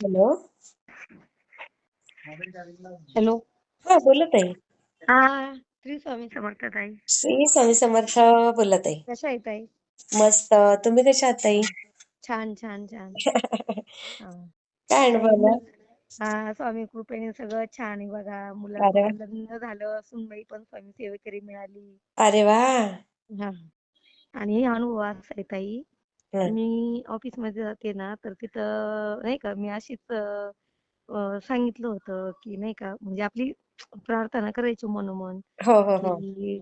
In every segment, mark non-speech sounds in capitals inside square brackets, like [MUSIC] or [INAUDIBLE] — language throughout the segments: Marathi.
हॅलो. हॅलो. हा बोला ताई. हा श्री स्वामी समर्थ ताई. श्री स्वामी समर्थ बोला ताई. कशा आहे ताई? मस्त. तुम्ही कशा आहात ताई? छान छान छान. [LAUGHS] हा. काय आला? हा स्वामी कृपेने सगळं छान आहे बघा. अरे मुलाचं. लग्न झालं सुनबाई पण स्वामी सेवेकरी मिळाली. अरे वा. हा. आणि अनुभव असा आहे ताई. हं. मी ऑफिसमध्ये जाते ना तर तिथं नाही का मी अशीच अं, अं, सांगितलं होतं की नाही का म्हणजे आपली प्रार्थना करायची मनोमन हो हो हो. की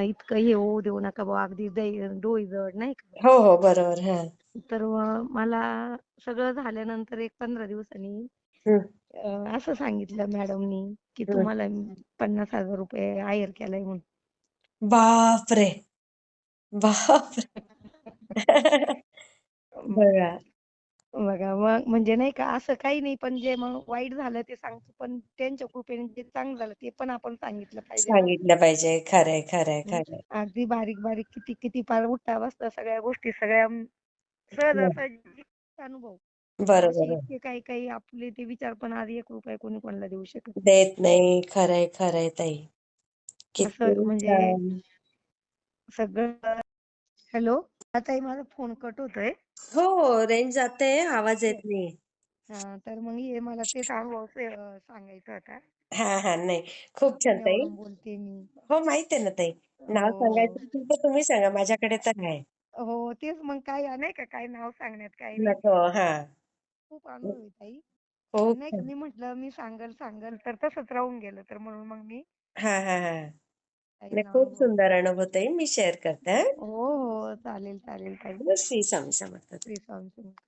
इतकं हे होऊ देऊ नका बुवा अगदी दै- डोई जड नाही का? हो हो बरोबर हा. तर मग मला सगळं झाल्यानंतर एक पंधरा दिवसांनी हं, अं, असं सांगितलं मॅडमनी की हं. तुम्हाला पन्नास हजार रुपये हायर केलाय म्हणून. बापरे! बापरे! बघा. बघा मग म्हणजे नाही का असं काही नाही पण जे मग वाईट झालं ते सांगतो पण त्यांच्या कृपेने जे चांगलं झालं ते पण आपण सांगितलं पाहिजे ना. सांगितलं पाहिजे. खरंय खरंय खरंय. अगदी बारीक बारीक किती किती पार उठता बसता सगळ्या गोष्टी सगळ्या म- सहज बरं. असं अनुभव. बरोबर असे आहे. इतके काही काही आपले ते विचार पण आज एक रुपये कोणी कोणाला देऊ शकत नाही. देत नाही. खरंय खरंय ताई. किती असं म्हणजे छान. सगळं हॅलो? आता माझा फोन कट होतोय. हो रेंज जाते आवाज येत नाही. हा तर मग हे मला तेच अनुभव से- सांगायचा होता हा हा नाही. खूप छान ताई. बोलते मी. हो माहीत आहे ना ताई. नाव हो. सांगायचं असेल तर तुम्ही सांगा माझ्याकडे तर आहे. हो तेच मग काय नाही का काय नाव सांगण्यात काय नाही. नको हा. खूप अनुभव आहे ताई. पण नाही का मी म्हटलं मी सांगल सांगल तर तसंच राहून गेलं तर म्हणून मग मी हा हा हा. नाही खूप अनुभव सुंदर अनुभव ताई मी शेअर करते हा. हो हो चालेल चालेल ताई श्री स्वामी समर्थ. श्री स्वामी समर्थ.